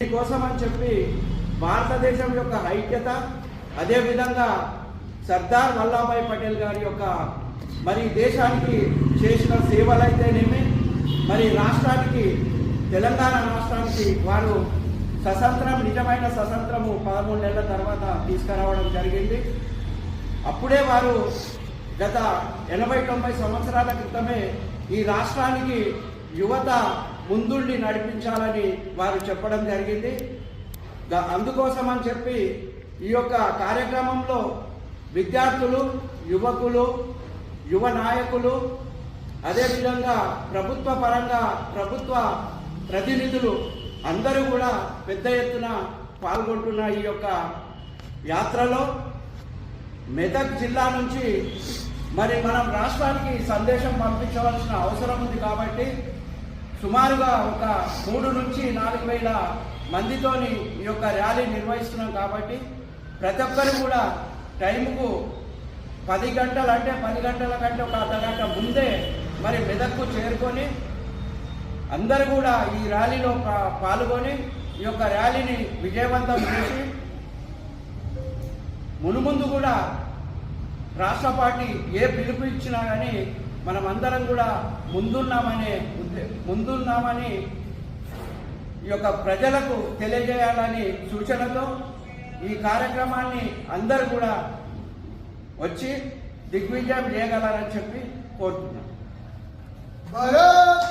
కోసం అని చెప్పి భారతదేశం యొక్క ఐక్యత అదేవిధంగా సర్దార్ వల్లభాయ్ పటేల్ గారి యొక్క మరి దేశానికి చేసిన సేవలైతేనేమి మరి రాష్ట్రానికి తెలంగాణ రాష్ట్రానికి వారు స్వతంత్రం నిజమైన స్వతంత్రము పదమూడు నెలల తర్వాత తీసుకురావడం జరిగింది. అప్పుడే వారు గత ఎనభై తొంభై సంవత్సరాల క్రితమే ఈ రాష్ట్రానికి యువత ముందుండి నడిపించాలని వారు చెప్పడం జరిగింది. అందుకోసం అని చెప్పి ఈ యొక్క కార్యక్రమంలో విద్యార్థులు యువకులు యువ నాయకులు అదేవిధంగా ప్రభుత్వ పరంగా ప్రభుత్వ ప్రతినిధులు అందరూ కూడా పెద్ద ఎత్తున పాల్గొంటున్న ఈ యొక్క యాత్రలో మెదక్ జిల్లా నుంచి మరి మనం రాష్ట్రానికి సందేశం పంపించవలసిన అవసరం ఉంది కాబట్టి సుమారుగా ఒక మూడు నుంచి నాలుగు వేల మందితోని ఈ యొక్క ర్యాలీ నిర్వహిస్తున్నాం కాబట్టి ప్రతి ఒక్కరు కూడా టైంకు పది గంటలు అంటే పది గంటల కంటే ఒక అర్ధ గంట ముందే మరి మెదక్కు చేరుకొని అందరూ కూడా ఈ ర్యాలీలో పాల్గొని ఈ యొక్క ర్యాలీని విజయవంతం చేసి మునుముందు కూడా రాష్ట్ర పార్టీ ఏ పిలుపు ఇచ్చినా కానీ మనం అందరం కూడా ముందున్నామనే ముందున్నామని ఈ యొక్క ప్రజలకు తెలియజేయాలని సూచనతో ఈ కార్యక్రమాన్ని అందరూ కూడా వచ్చి దిగ్విజయం చేయగలరని చెప్పి కోరుతున్నాం. భారత్